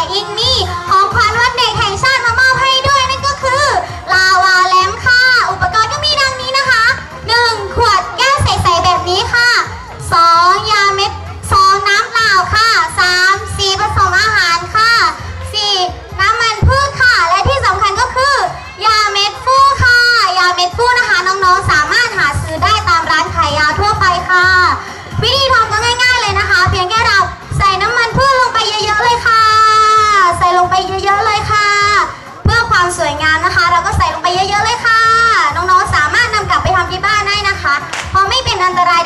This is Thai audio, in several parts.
แต่อิงมี่ของขวัญวันเด็กแห่งชาติมามอบให้ด้วยนั่นก็คือ ลาวาแลมค่ะ อุปกรณ์ก็มีดังนี้นะคะ 1 ขวดแก้วใสๆแบบนี้ค่ะ2 antara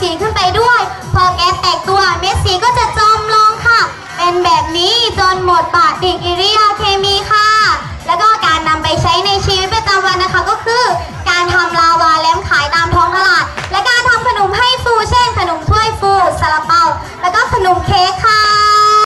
สีขึ้นไปด้วย พอแก๊สแตกตัวเม็ดสีก็จะจมลงค่ะ เป็นแบบนี้จนหมดบาทติกิริยาเคมีค่ะ แล้วก็การนำไปใช้ในชีวิตประจำวันนะคะก็คือ การทำลาวาแล้มขายตามท้องตลาด และการทำขนมให้ฟูเช่น ขนมถ้วยฟูซาลาเปา แล้วก็ขนมเค้ก